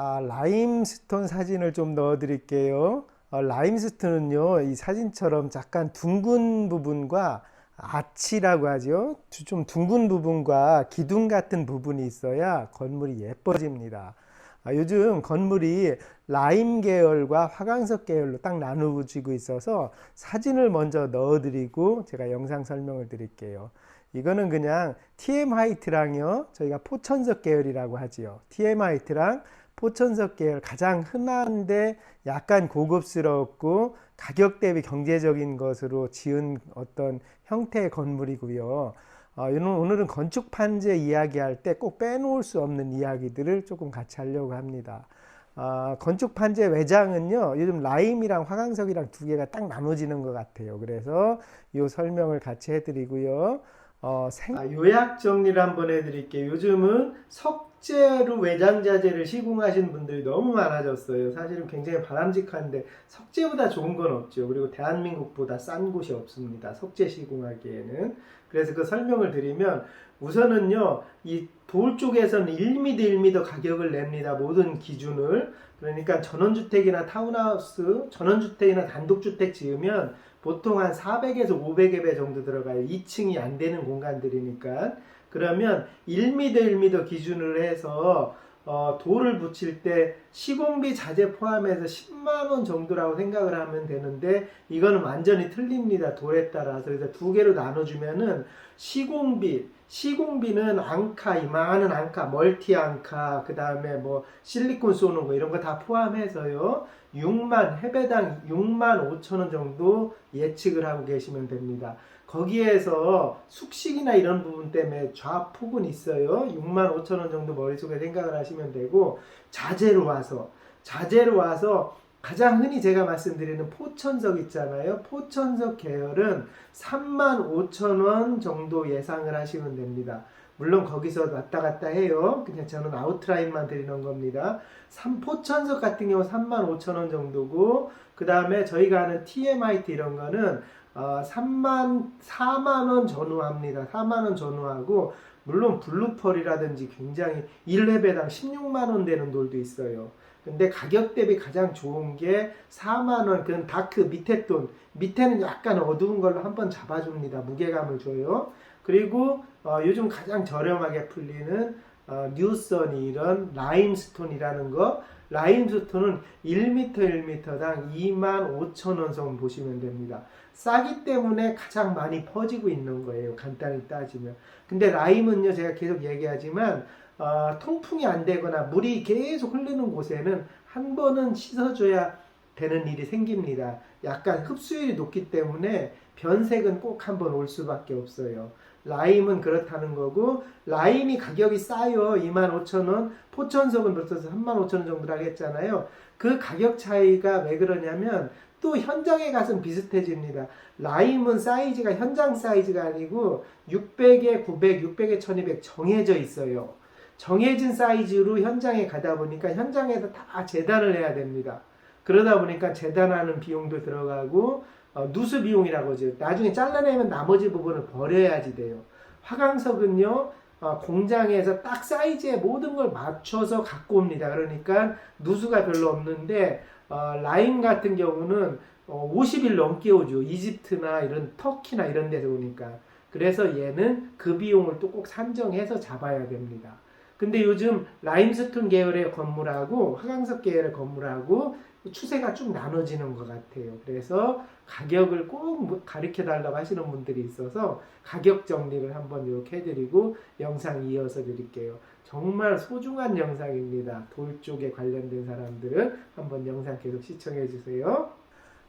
아, 라임스톤 사진을 좀 넣어 드릴게요. 어, 라임스톤은요, 이 사진처럼 약간 둥근 부분과 아치라고 하죠. 두- 좀 둥근 부분과 기둥 같은 부분이 있어야 건물이 예뻐집니다. 아, 요즘 건물이 라임 계열과 화강석 계열로 딱 나누어지고 있어서 사진을 먼저 넣어드리고 제가 영상 설명을 드릴게요. 이거는 그냥 TM 화이트랑요, 저희가 포천석 계열이라고 하지요. TM 화이트랑 포천석 계열 가장 흔한데 약간 고급스럽고 가격 대비 경제적인 것으로 지은 어떤 형태의 건물이고요. 어, 오늘- 오늘은 건축 판재 이야기할 때 꼭 빼놓을 수 없는 이야기들을 조금 같이 하려고 합니다. 아, 건축 판재 외장은요, 요즘 라임이랑 화강석이랑 두 개가 딱 나눠지는 것 같아요. 그래서 이 설명을 같이 해드리고요. 어, 생- 아, 요약 정리를 한번 해드릴게요. 요즘은 석 재로 외장 자재를 시공하시는 분들이 너무 많아졌어요. 사실은 굉장히 바람직한데 석재보다 좋은 건 없죠. 그리고 대한민국보다 싼 곳이 없습니다. 석재 시공하기에는. 그래서 그 설명을 드리면 우선은요, 이 돌 쪽에서는 1m, 1m 가격을 냅니다. 모든 기준을. 그러니까 전원주택이나 타운하우스, 전원주택이나 단독주택 지으면 보통 한 400에서 500여 배 정도 들어가요. 2층이 안 되는 공간들이니까. 그러면 1m, 1m 기준으로 해서 어, 돌을 붙일 때 시공비 자재 포함해서 10만 원 정도라고 생각을 하면 되는데 이거는 완전히 틀립니다. 돌에 따라서. 그래서 두 개로 나눠주면은 시공비, 시공비는 앙카, 이만한 앙카, 멀티 앙카, 그 다음에 뭐 실리콘 쏘는 거 이런 거 다 포함해서요. 6만, 해배당 6만 5천 원 정도 예측을 하고 계시면 됩니다. 거기에서 숙식이나 이런 부분 때문에 좌폭은 있어요. 6만 5천 원 정도 머릿속에 생각을 하시면 되고 자재로 와서 자재로 와서 가장 흔히 제가 말씀드리는 포천석 있잖아요. 포천석 계열은 3만 5천 원 정도 예상을 하시면 됩니다. 물론 거기서 왔다 갔다 해요. 그냥 저는 아웃라인만 드리는 겁니다. 3, 포천석 같은 경우 3만 5천 원 정도고 그 다음에 저희가 하는 TMIT 이런 거는 어, 3만 4만 원 전후합니다. 4만 원 전후하고 물론 블루펄이라든지 굉장히 1회배당 16만 원 되는 돌도 있어요. 근데 가격 대비 가장 좋은 게 4만 원, 그건 다크 밑에 돈, 밑에는 약간 어두운 걸로 한번 잡아줍니다. 무게감을 줘요. 그리고 어, 요즘 가장 저렴하게 풀리는 어, 뉴선이 이런 라임스톤이라는 거, 라임스톤은 1m 1m당 2만 5천 원선 보시면 됩니다. 싸기 때문에 가장 많이 퍼지고 있는 거예요. 간단히 따지면. 근데 라임은요, 제가 계속 얘기하지만 어, 통풍이 안 되거나 물이 계속 흐르는 곳에는 한 번은 씻어줘야 되는 일이 생깁니다. 약간 흡수율이 높기 때문에 변색은 꼭 한 번 올 수밖에 없어요. 라임은 그렇다는 거고 라임이 가격이 싸요. 25,000원. 포천석은 벌써 35,000원 정도라고 했잖아요. 그 가격 차이가 왜 그러냐면 또 현장에 가서는 비슷해집니다. 라임은 사이즈가 현장 사이즈가 아니고 600에 900, 600에 1200 정해져 있어요. 정해진 사이즈로 현장에 가다 보니까 현장에서 다 재단을 해야 됩니다. 그러다 보니까 재단하는 비용도 들어가고 어, 누수 비용이라고 하죠. 나중에 잘라내면 나머지 부분을 버려야지 돼요. 화강석은요 어, 공장에서 딱 사이즈에 모든 걸 맞춰서 갖고 옵니다. 그러니까 누수가 별로 없는데 어, 라임 같은 경우는 어, 50일 넘게 오죠. 이집트나 이런 터키나 이런 데서 오니까. 그래서 얘는 그 비용을 또 꼭 산정해서 잡아야 됩니다. 근데 요즘 라임스톤 계열의 건물하고 화강석 계열의 건물하고 추세가 좀 나눠지는 것 같아요. 그래서 가격을 꼭 가르쳐 달라고 하시는 분들이 있어서 가격 정리를 한번 이렇게 해드리고 영상 이어서 드릴게요. 정말 소중한 영상입니다. 돌 쪽에 관련된 사람들은 한번 영상 계속 시청해 주세요.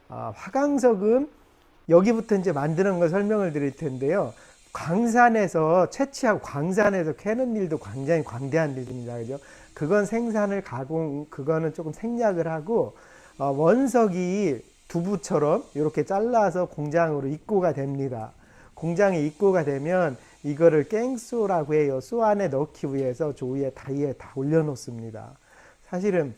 아, 화강석은 여기부터 이제 만드는 걸 설명을 드릴 텐데요. 광산에서 채취하고 광산에서 캐는 일도 굉장히 광대한 일입니다. 그죠? 그건 생산을 가공, 그거는 조금 생략을 하고, 어, 원석이 두부처럼 이렇게 잘라서 공장으로 입고가 됩니다. 공장에 입고가 되면 이거를 깽소라고 해요. 소 안에 넣기 위해서 조 위에 다이에 다 올려놓습니다. 사실은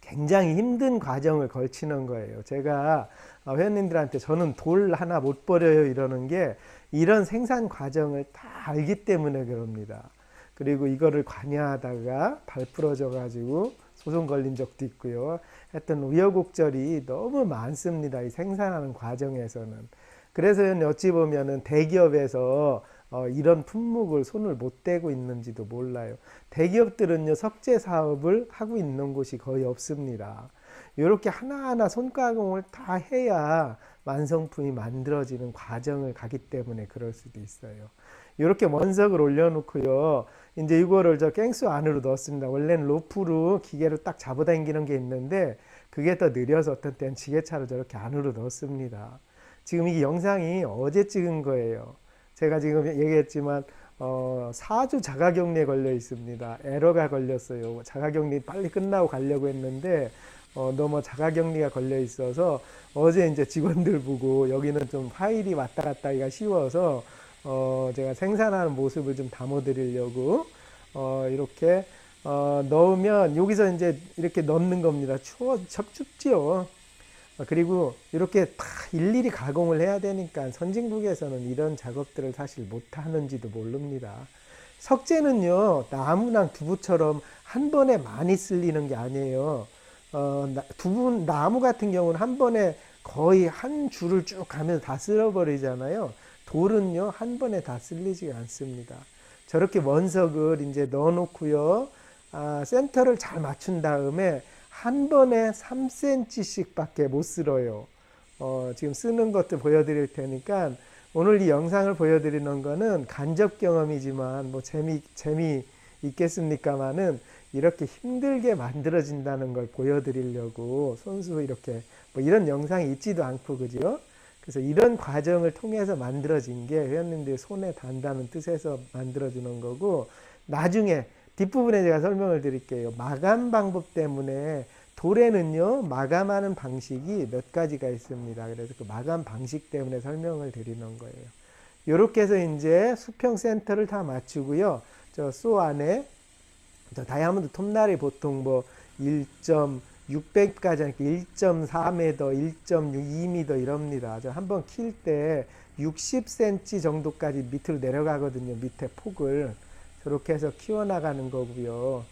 굉장히 힘든 과정을 걸치는 거예요. 제가 어, 회원님들한테 저는 돌 하나 못 버려요 이러는 게 이런 생산 과정을 다 알기 때문에 그럽니다. 그리고 이거를 관여하다가 발 부러져 가지고 소송 걸린 적도 있고요. 하여튼 우여곡절이 너무 많습니다. 이 생산하는 과정에서는. 그래서 어찌 보면은 대기업에서 어, 이런 품목을 손을 못 대고 있는지도 몰라요. 대기업들은요, 석재 사업을 하고 있는 곳이 거의 없습니다. 이렇게 하나하나 손가공을 다 해야 완성품이 만들어지는 과정을 가기 때문에 그럴 수도 있어요. 이렇게 원석을 올려놓고요. 이제 이거를 저 갱수 안으로 넣었습니다. 원래는 로프로 기계로 딱 잡아당기는 게 있는데 그게 더 느려서 어떤 때는 지게차로 저렇게 안으로 넣었습니다. 지금 이 영상이 어제 찍은 거예요. 제가 지금 얘기했지만 어, 4주 자가격리에 걸려 있습니다. 에러가 걸렸어요. 자가격리 빨리 끝나고 가려고 했는데 어, 너무 자가격리가 걸려 있어서 어제 이제 직원들 보고 여기는 좀 파일이 왔다 갔다 하기가 쉬워서 어, 제가 생산하는 모습을 좀 담아드리려고 어, 이렇게 어, 넣으면 여기서 이제 이렇게 넣는 겁니다. 추워, 첩 춥지요. 어, 그리고 이렇게 다 일일이 가공을 해야 되니까 선진국에서는 이런 작업들을 사실 못 하는지도 모릅니다. 석재는요, 나무랑 두부처럼 한 번에 많이 쓸리는 게 아니에요. 어, 나- 두부, 나무 같은 경우는 한 번에 거의 한 줄을 쭉 가면 다 쓸어버리잖아요. 돌은요, 한 번에 다 쓸리지가 않습니다. 저렇게 원석을 이제 넣어놓고요, 아, 센터를 잘 맞춘 다음에 한 번에 3cm씩 밖에 못 쓸어요. 어, 지금 쓰는 것도 보여드릴 테니까 오늘 이 영상을 보여드리는 거는 간접 경험이지만 뭐 재미, 재미 있겠습니까만은 이렇게 힘들게 만들어진다는 걸 보여드리려고 손수 이렇게 뭐 이런 영상이 있지도 않고 그죠? 그래서 이런 과정을 통해서 만들어진 게 회원님들이 손에 단다는 뜻에서 만들어주는 거고 나중에 뒷부분에 제가 설명을 드릴게요. 마감 방법 때문에 돌에는요 마감하는 방식이 몇 가지가 있습니다. 그래서 그 마감 방식 때문에 설명을 드리는 거예요. 이렇게 해서 이제 수평 센터를 다 맞추고요. 저 소 안에 저 다이아몬드 톱날이 보통 뭐 1.600까지 1.4m, 1.62m 이럽니다. 저 한번 킬 때 60cm 정도까지 밑으로 내려가거든요. 밑에 폭을 저렇게 해서 키워나가는 거고요.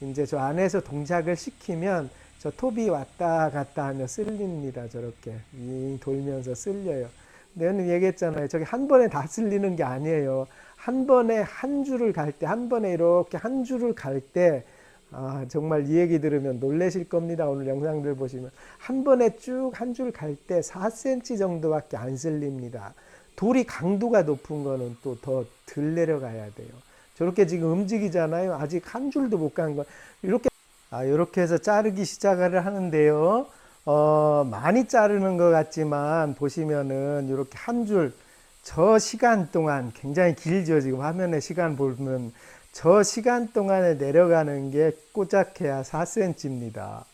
이제 저 안에서 동작을 시키면 저 톱이 왔다 갔다 하며 쓸립니다. 저렇게 윙 돌면서 쓸려요. 내가 얘기했잖아요. 저기 한 번에 다 쓸리는 게 아니에요. 한 번에 한 줄을 갈 때, 한 번에 이렇게 한 줄을 갈 때, 아, 정말 이 얘기 들으면 놀라실 겁니다. 오늘 영상들 보시면. 한 번에 쭉 한 줄 갈 때 4cm 정도밖에 안 쓸립니다. 돌이 강도가 높은 거는 또 더 덜 내려가야 돼요. 저렇게 지금 움직이잖아요. 아직 한 줄도 못 간 거. 이렇게, 아, 이렇게 해서 자르기 시작을 하는데요. 어, 많이 자르는 것 같지만 보시면은 이렇게 한 줄, 저 시간 동안 굉장히 길죠. 지금 화면에 시간 보면 저 시간 동안에 내려가는 게 꼬작해야 4cm입니다.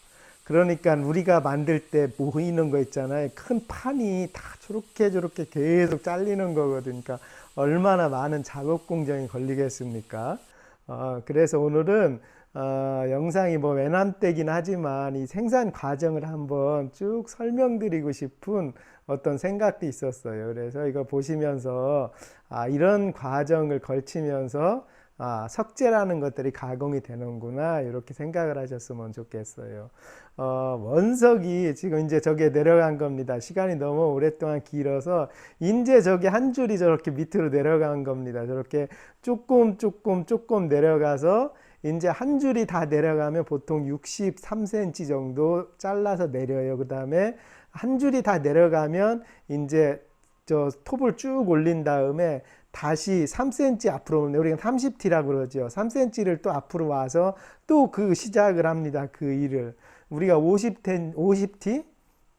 그러니까 우리가 만들 때 보이는 거 있잖아요. 큰 판이 다 저렇게 저렇게 계속 잘리는 거거든요. 그러니까 얼마나 많은 작업 공정이 걸리겠습니까? 어, 그래서 오늘은 어, 영상이 뭐 외남되긴 하지만 이 생산 과정을 한번 쭉 설명드리고 싶은 어떤 생각도 있었어요. 그래서 이거 보시면서 아, 이런 과정을 걸치면서 아, 석재라는 것들이 가공이 되는구나 이렇게 생각을 하셨으면 좋겠어요. 어, 원석이 지금 이제 저게 내려간 겁니다. 시간이 너무 오랫동안 길어서 이제 저게 한 줄이 저렇게 밑으로 내려간 겁니다. 저렇게 조금 조금 조금 내려가서 이제 한 줄이 다 내려가면 보통 63cm 정도 잘라서 내려요. 그 다음에 한 줄이 다 내려가면 이제 저 톱을 쭉 올린 다음에 다시 3cm 앞으로 오는데 우리가 30T라고 그러죠. 3cm를 또 앞으로 와서 또 그 시작을 합니다. 그 일을. 우리가 50T, 50T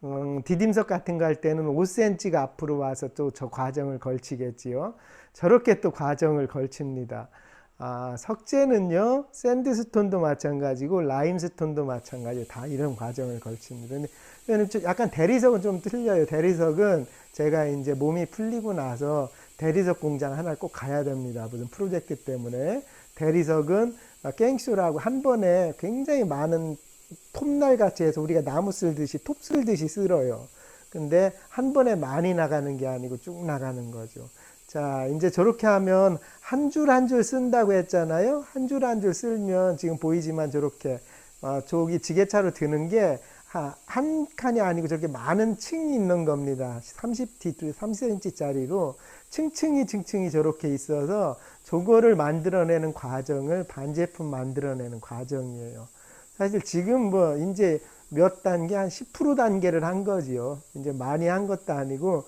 음, 디딤석 같은 거 할 때는 5cm가 앞으로 와서 또 저 과정을 걸치겠지요. 저렇게 또 과정을 걸칩니다. 아, 석재는요, 샌드스톤도 마찬가지고, 라임스톤도 마찬가지고, 다 이런 과정을 걸칩니다. 근데 약간 대리석은 좀 틀려요. 대리석은 제가 이제 몸이 풀리고 나서 대리석 공장 하나 꼭 가야 됩니다. 무슨 프로젝트 때문에. 대리석은 깽쇼라고 한 번에 굉장히 많은 톱날 같이 해서 우리가 나무 쓸듯이 톱 쓸듯이 쓸어요. 근데 한 번에 많이 나가는 게 아니고 쭉 나가는 거죠. 자, 이제 저렇게 하면 한 줄 한 줄 쓴다고 했잖아요. 한 줄 한 줄 쓸면 지금 보이지만 저렇게 어, 저기 지게차로 드는 게 한 칸이 아니고 저렇게 많은 층이 있는 겁니다. 30t, 3cm짜리로 층층이 층층이 저렇게 있어서 저거를 만들어내는 과정을 반제품 만들어내는 과정이에요. 사실 지금 뭐 이제 몇 단계 한 10% 단계를 한 거지요. 이제 많이 한 것도 아니고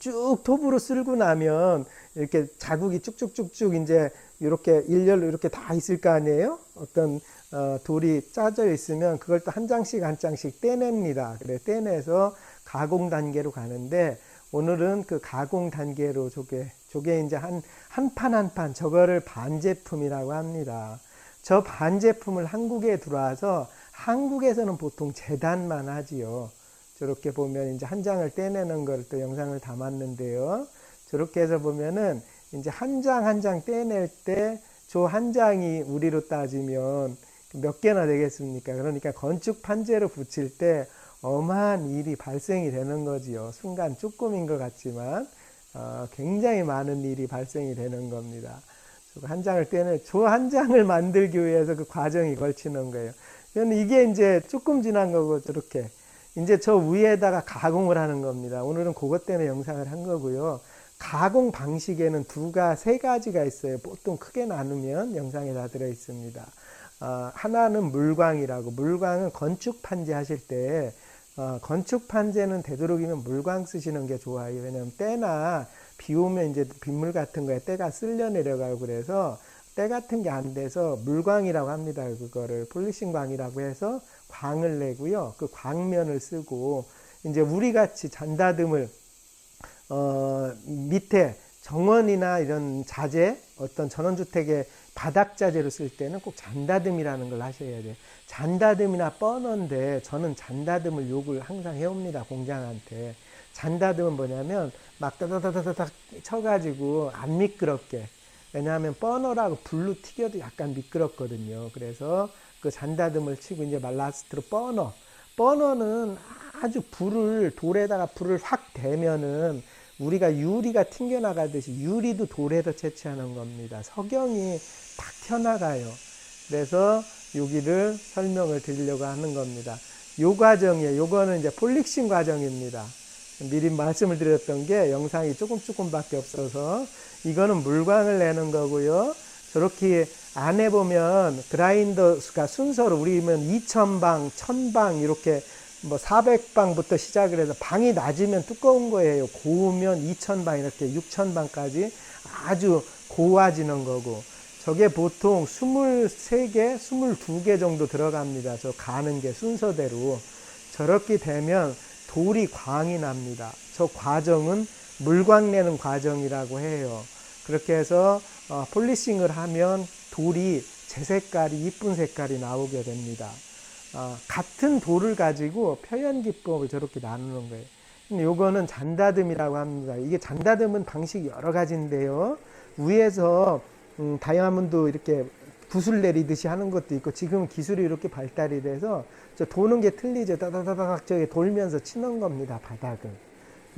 쭉 톱으로 쓸고 나면 이렇게 자국이 쭉쭉쭉쭉 이제 이렇게 일렬로 이렇게 다 있을 거 아니에요? 어떤 어, 돌이 짜져 있으면 그걸 또 한 장씩 한 장씩 떼냅니다. 그래 떼내서 가공 단계로 가는데 오늘은 그 가공 단계로 저게 저게 이제 한 한 판 한 판 저거를 반제품이라고 합니다. 저 반제품을 한국에 들어와서 한국에서는 보통 재단만 하지요. 저렇게 보면 이제 한 장을 떼내는 걸 또 영상을 담았는데요. 저렇게 해서 보면은 이제 한 장 한 장 떼낼 때 저 한 장이 우리로 따지면 몇 개나 되겠습니까? 그러니까 건축 판재로 붙일 때 어마한 일이 발생이 되는 거지요. 순간 조금인 것 같지만 어, 굉장히 많은 일이 발생이 되는 겁니다. 한 장을 떼는 저 한 장을 만들기 위해서 그 과정이 걸치는 거예요. 그러면 이게 이제 조금 지난 거고 저렇게 이제 저 위에다가 가공을 하는 겁니다. 오늘은 그것 때문에 영상을 한 거고요. 가공 방식에는 두가 세 가지가 있어요. 보통 크게 나누면 영상에 다 들어 있습니다. 어, 하나는 물광이라고 물광은 건축 판재 하실 때 어, 건축 판재는 되도록이면 물광 쓰시는 게 좋아요. 왜냐하면 때나 비 오면 이제 빗물 같은 거에 때가 쓸려 내려가고 그래서 때 같은 게 안 돼서 물광이라고 합니다. 그거를 폴리싱 광이라고 해서 광을 내고요. 그 광면을 쓰고 이제 우리 같이 잔다듬을 어, 밑에 정원이나 이런 자재 어떤 전원주택의 바닥 자재로 쓸 때는 꼭 잔다듬이라는 걸 하셔야 돼요. 잔다듬이나 뻔언데 저는 잔다듬을 욕을 항상 해옵니다. 공장한테. 잔다듬은 뭐냐면 막 따다다다닥 쳐가지고 안 미끄럽게. 왜냐하면 뻔어라고 불로 튀겨도 약간 미끄럽거든요. 그래서 그 잔다듬을 치고 이제 말라스트로 뻔어. 뻔어는 아주 불을 돌에다가 불을 확 대면은 우리가 유리가 튕겨나가듯이 유리도 돌에서 채취하는 겁니다. 석영이 탁 튀어나가요. 그래서 여기를 설명을 드리려고 하는 겁니다. 요 과정이에요. 요거는 이제 폴릭싱 과정입니다. 미리 말씀을 드렸던 게 영상이 조금 조금밖에 없어서 이거는 물광을 내는 거고요. 저렇게 안에 보면 그라인더가 순서로 우리면 2000방, 1000방 이렇게 뭐 400방부터 시작을 해서 방이 낮으면 두꺼운 거예요. 고우면 2000방 이렇게 6000방까지 아주 고와지는 거고 저게 보통 23개, 22개 정도 들어갑니다. 저 가는 게 순서대로. 저렇게 되면 돌이 광이 납니다. 저 과정은 물광 내는 과정이라고 해요. 그렇게 해서 어, 폴리싱을 하면 돌이 제 색깔이 이쁜 색깔이 나오게 됩니다. 어, 같은 돌을 가지고 표현 기법을 저렇게 나누는 거예요. 요거는 잔다듬이라고 합니다. 이게 잔다듬은 방식이 여러 가지인데요. 위에서 음, 다이아몬드 이렇게 붓을 내리듯이 하는 것도 있고 지금 기술이 이렇게 발달이 돼서 저 도는 게 틀리죠. 따다다닥 저기 돌면서 치는 겁니다. 바닥을.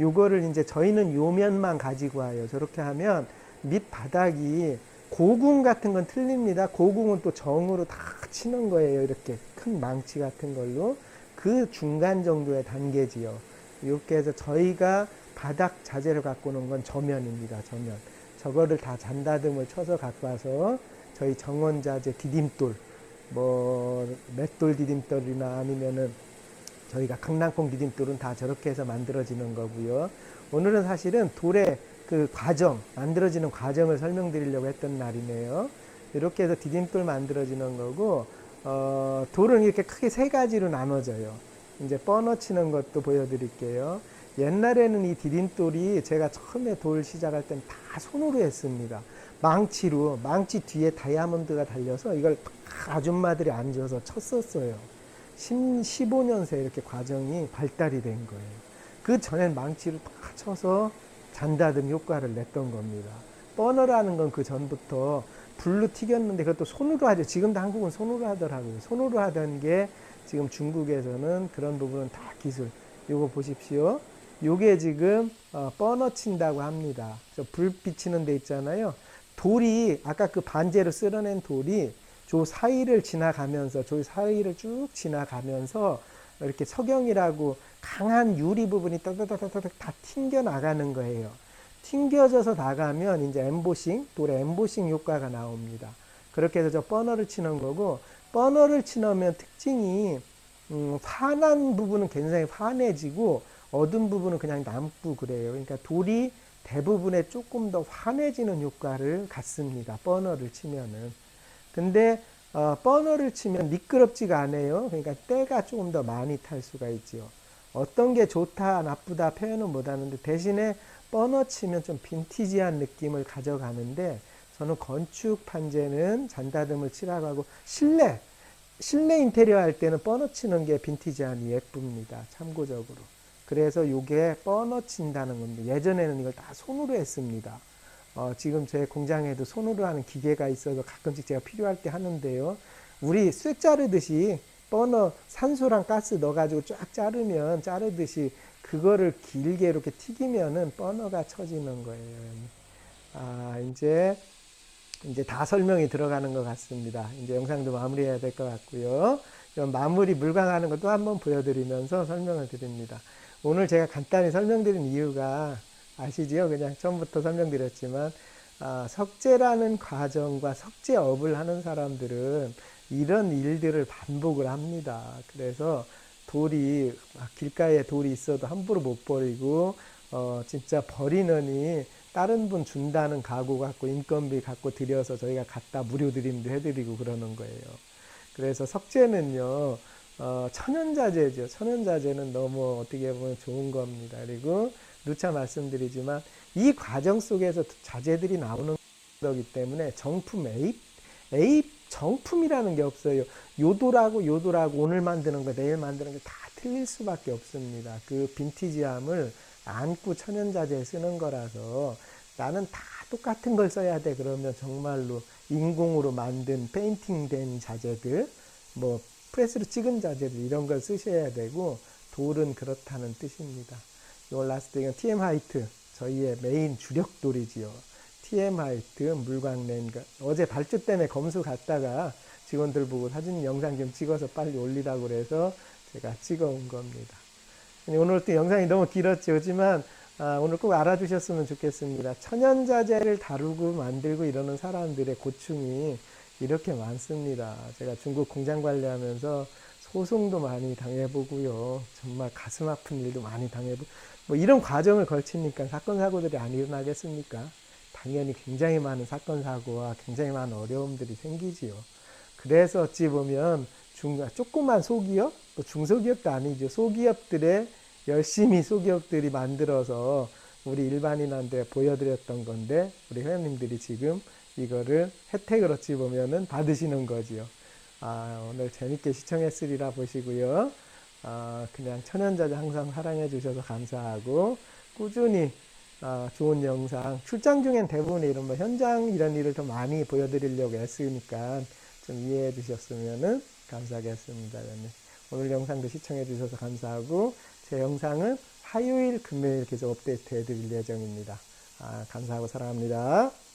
요거를 이제 저희는 요면만 가지고 와요. 저렇게 하면 밑 바닥이 고궁 같은 건 틀립니다. 고궁은 또 정으로 다 치는 거예요. 이렇게 큰 망치 같은 걸로. 그 중간 정도의 단계지요. 이렇게 해서 저희가 바닥 자재를 갖고 오는 건 저면입니다. 저면. 저거를 다 잔다듬을 쳐서 갖고 와서 저희 정원 자재 디딤돌, 뭐 맷돌 디딤돌이나 아니면은 저희가 강낭콩 디딤돌은 다 저렇게 해서 만들어지는 거고요. 오늘은 사실은 돌의 그 과정, 만들어지는 과정을 설명드리려고 했던 날이네요. 이렇게 해서 디딤돌 만들어지는 거고, 어, 돌은 이렇게 크게 세 가지로 나눠져요. 이제 뻔어 치는 것도 보여드릴게요. 옛날에는 이 디딤돌이 제가 처음에 돌 시작할 땐 다 손으로 했습니다. 망치로, 망치 뒤에 다이아몬드가 달려서 이걸 다 아줌마들이 앉아서 쳤었어요. 15년 새 이렇게 과정이 발달이 된 거예요. 그 전엔 망치로 다 쳐서 잔다듬 효과를 냈던 겁니다. 버너라는 건 그 전부터 불로 튀겼는데 그것도 손으로 하죠. 지금도 한국은 손으로 하더라고요. 손으로 하던 게 지금 중국에서는 그런 부분은 다 기술. 요거 보십시오. 요게 지금 어, 뻐너 친다고 합니다. 저불 비치는 데 있잖아요. 돌이 아까 그 반제로 쓸어낸 돌이 저 사이를 지나가면서 저 사이를 쭉 지나가면서 이렇게 석영이라고 강한 유리 부분이 따다다다닥 다 튕겨 나가는 거예요. 튕겨져서 나가면 이제 엠보싱, 돌의 엠보싱 효과가 나옵니다. 그렇게 해서 저 버너를 치는 거고, 버너를 치면 특징이, 음, 환한 부분은 굉장히 환해지고, 어두운 부분은 그냥 남고 그래요. 그러니까 돌이 대부분에 조금 더 환해지는 효과를 갖습니다. 버너를 치면은. 근데, 어, 버너를 치면 미끄럽지가 않아요. 그러니까 때가 조금 더 많이 탈 수가 있지요. 어떤 게 좋다, 나쁘다 표현은 못 하는데 대신에 뻔어 치면 좀 빈티지한 느낌을 가져가는데 저는 건축 판재는 잔다듬을 칠하고 하고 실내 실내 인테리어 할 때는 뻔어 치는 게 빈티지한 예쁩니다. 참고적으로. 그래서 요게 뻔어 친다는 겁니다. 예전에는 이걸 다 손으로 했습니다. 어, 지금 제 공장에도 손으로 하는 기계가 있어서 가끔씩 제가 필요할 때 하는데요. 우리 쇠 자르듯이 버너 산소랑 가스 넣어가지고 쫙 자르면 자르듯이 그거를 길게 이렇게 튀기면은 버너가 쳐지는 거예요. 아, 이제 이제 다 설명이 들어가는 것 같습니다. 이제 영상도 마무리해야 될 것 같고요. 이런 마무리 물광하는 것도 한번 보여드리면서 설명을 드립니다. 오늘 제가 간단히 설명드린 이유가 아시지요? 그냥 처음부터 설명드렸지만 아, 석재라는 과정과 석재업을 하는 사람들은 이런 일들을 반복을 합니다. 그래서 돌이 막 길가에 돌이 있어도 함부로 못 버리고 어 진짜 버리느니 다른 분 준다는 각오 갖고 인건비 갖고 들여서 저희가 갖다 무료 드림도 해드리고 그러는 거예요. 그래서 석재는요 어 천연자재죠. 천연자재는 너무 어떻게 보면 좋은 겁니다. 그리고 누차 말씀드리지만 이 과정 속에서 자재들이 나오는 거기 때문에 정품 에입 에입 정품이라는 게 없어요. 요도라고 요도라고 오늘 만드는 거 내일 만드는 게다 틀릴 수밖에 없습니다. 그 빈티지함을 안고 천연자재 쓰는 거라서 나는 다 똑같은 걸 써야 돼 그러면 정말로 인공으로 만든 페인팅된 자재들 뭐 프레스로 찍은 자재들 이런 걸 쓰셔야 되고 돌은 그렇다는 뜻입니다. 요 라스트 이건 TM 하이트 저희의 메인 주력 돌이지요. TM 하이트 물광렌 어제 발주 때문에 검수 갔다가 직원들 보고 사진 영상 좀 찍어서 빨리 올리라고 그래서 제가 찍어 온 겁니다. 오늘 또 영상이 너무 길었죠. 하지만 아, 오늘 꼭 알아두셨으면 좋겠습니다. 천연자재를 다루고 만들고 이러는 사람들의 고충이 이렇게 많습니다. 제가 중국 공장 관리하면서 소송도 많이 당해보고요. 정말 가슴 아픈 일도 많이 당해보고, 뭐 이런 과정을 걸치니까 사건, 사고들이 안 일어나겠습니까? 당연히 굉장히 많은 사건, 사고와 굉장히 많은 어려움들이 생기지요. 그래서 어찌 보면 중, 조그만 소기업, 또 중소기업도 아니죠. 소기업들의 열심히 소기업들이 만들어서 우리 일반인한테 보여드렸던 건데, 우리 회원님들이 지금 이거를 혜택을 어찌 보면은 받으시는 거지요. 아, 오늘 재밌게 시청했으리라 보시고요. 아, 그냥 천연자재 항상 사랑해 주셔서 감사하고, 꾸준히 아, 좋은 영상, 출장 중엔 대부분 이런 뭐 현장 이런 일을 더 많이 보여드리려고 애쓰니까 좀 이해해 주셨으면 감사하겠습니다. 네. 오늘 영상도 시청해 주셔서 감사하고, 제 영상은 화요일, 금요일 계속 업데이트 해드릴 예정입니다. 아, 감사하고 사랑합니다.